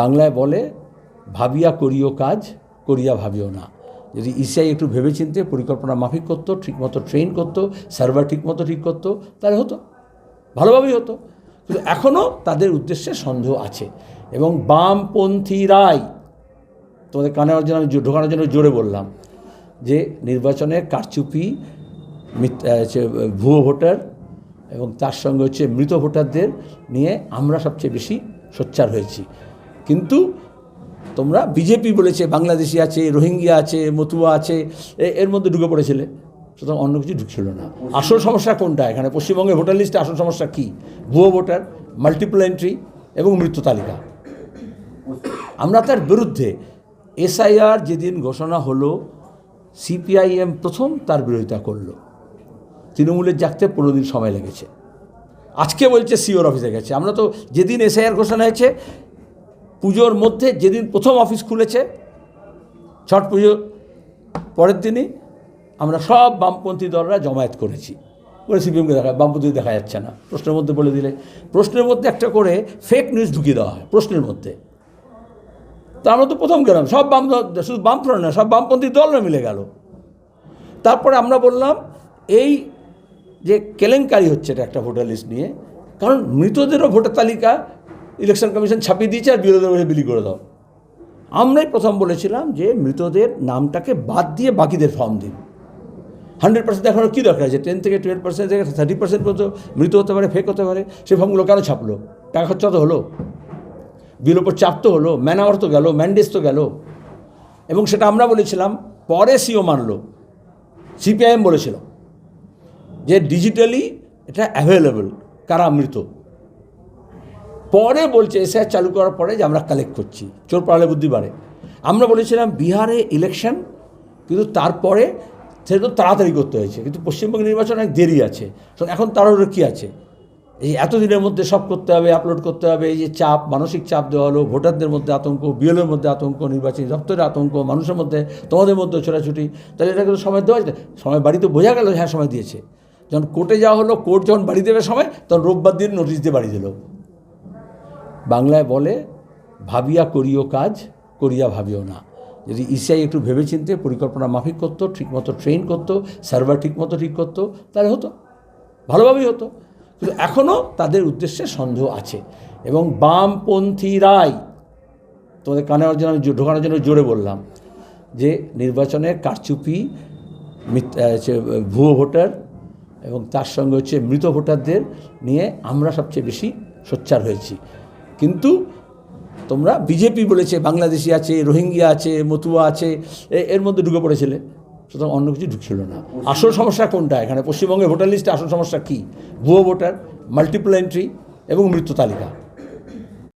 বাংলায় বলে, ভাবিয়া করিও কাজ, করিয়া ভাবিও না। যদি ইসিআই একটু ভেবেচিন্তে পরিকল্পনা মাফিক করতো, ঠিকমতো ট্রেন করতো সার্ভার ঠিকমতো ঠিক করতো, তাহলে হতো। ভালোভাবেই হতো। কিন্তু এখনও তাদের উদ্দেশ্যে সন্দেহ আছে। এবং বামপন্থীরাই তোমাদের কানে জন্য আমি ঢোকানোর জন্য জোরে বললাম, যে নির্বাচনে কারচুপি ভুয়ো ভোটার এবং তার সঙ্গে হচ্ছে মৃত ভোটারদের নিয়ে আমরা সবচেয়ে বেশি সোচ্চার হয়েছি। কিন্তু তোমরা বিজেপি বলেছে, বাংলাদেশি আছে রোহিঙ্গিয়া আছে, মতুয়া আছে এর মধ্যে ঢুকে পড়েছিলে। সুতরাং অন্য কিছু ঢুকছিল না। আসল সমস্যা কোনটা? এখানে পশ্চিমবঙ্গের ভোটার লিস্টে আসল সমস্যা কী? ভুয়ো ভোটার মাল্টিপল এন্ট্রি এবং মৃত্যু তালিকা। আমরা তার বিরুদ্ধে এসআইআর যেদিন ঘোষণা হলো, সিপিআইএম প্রথম তার বিরোধিতা করল। তৃণমূলের জাগতে পনেরো দিন সময় লেগেছে। আজকে বলছে, সিওর অফিসে গেছে। আমরা তো যেদিন এসআইআর ঘোষণা হয়েছে পুজোর মধ্যে যেদিন প্রথম অফিস খুলেছে, ছট পুজো পরের দিনই আমরা সব বামপন্থী দলরা জমায়েত করেছি। বলে সিপিএমকে দেখা বামপন্থী দেখা যাচ্ছে না। প্রশ্নের মধ্যে বলে দিলে, প্রশ্নের মধ্যে একটা করে ফেক নিউজ ঢুকিয়ে দেওয়া হয়, প্রশ্নের মধ্যে। তা আমরা তো প্রথম গেলাম, সব বাম শুধু বামফ্রন্ট না, সব বামপন্থী দলরা মিলে গেল। তারপরে আমরা বললাম, এই যে কেলেঙ্কারি হচ্ছে এটা একটা ভোটার লিস্ট নিয়ে, কারণ মৃতদেরও ভোটার তালিকা ইলেকশন কমিশন ছাপিয়ে দিয়েছে আর বিরোধী বসে বিলি করে দাও। আমরাই প্রথম বলেছিলাম যে মৃতদের নামটাকে বাদ দিয়ে বাকিদের ফর্ম দিন। হান্ড্রেড পার্সেন্ট এখনও কী দরকার আছে? টেন থেকে টুয়েলভ পার্সেন্ট থেকে থার্টি পার্সেন্ট পর্যন্ত মৃত হতে পারে ফেক হতে পারে সেই ফর্মগুলো কেন ছাপলো? টাকা খরচা তো হলো। বিল ওপর চাপ তো হলো ম্যান আওয়ার তো গেল ম্যান্ডেজ তো গেল। এবং সেটা আমরা বলেছিলাম, পরে সিও মানলো। সিপিআইএম বলেছিল যে ডিজিটালি এটা অ্যাভেলেবল কারা মৃত? পরে বলছে এসআই চালু করার পরে যে আমরা কালেক্ট করছি। চোর পাড়ালে বুদ্ধি বাড়ে। আমরা বলেছিলাম বিহারে ইলেকশন কিন্তু তারপরে সেটা তো তাড়াতাড়ি করতে হয়েছে। কিন্তু পশ্চিমবঙ্গ নির্বাচন অনেক দেরি আছে। এখন তাড়াহুড়ো কী আছে? এই এতদিনের মধ্যে সব করতে হবে আপলোড করতে হবে, এই যে চাপ, মানসিক চাপ দেওয়া হলো, ভোটারদের মধ্যে আতঙ্ক বিএলের মধ্যে আতঙ্ক, নির্বাচনী দপ্তরের আতঙ্ক, মানুষের মধ্যে, তোমাদের মধ্যে ছোটাছুটি। তাহলে এটা কিন্তু সময় দেওয়া সময় বাড়িতে বোঝা গেল হ্যাঁ সময় দিয়েছে। যখন কোর্টে যাওয়া হলো কোর্ট যখন বাড়ি দেবে সময়, তখন রোববার দিন নোটিশ দিয়ে বাড়ি দিল। বাংলায় বলে, ভাবিয়া করিও কাজ, করিয়া ভাবিও না। যদি ইসিআই একটু ভেবেচিন্তে পরিকল্পনা মাফিক করতো, ঠিকমতো ট্রেন করতো, সার্ভার ঠিকমতো ঠিক করতো, তাহলে হতো। ভালোভাবেই হতো। কিন্তু এখনও তাদের উদ্দেশ্যে সন্দেহ আছে। এবং বামপন্থীরাই তোমাদের কানে জন্য আমি ঢোকানোর জন্য জোরে বললাম, যে নির্বাচনে কারচুপি ভুয়ো ভোটার এবং তার সঙ্গে হচ্ছে মৃত ভোটারদের নিয়ে আমরা সবচেয়ে বেশি সোচ্চার হয়েছি। কিন্তু তোমরা বিজেপি বলেছে বাংলাদেশি আছে রোহিঙ্গিয়া আছে মতুয়া আছে এর মধ্যে ঢুকে পড়েছিলে। সুতরাং অন্য কিছু ঢুকছিল না। আসল সমস্যা কোনটা? এখানে পশ্চিমবঙ্গের ভোটার লিস্টে আসল সমস্যা কী? ভুয়ো ভোটার মাল্টিপ্ল এন্ট্রি এবং মৃত্যু তালিকা।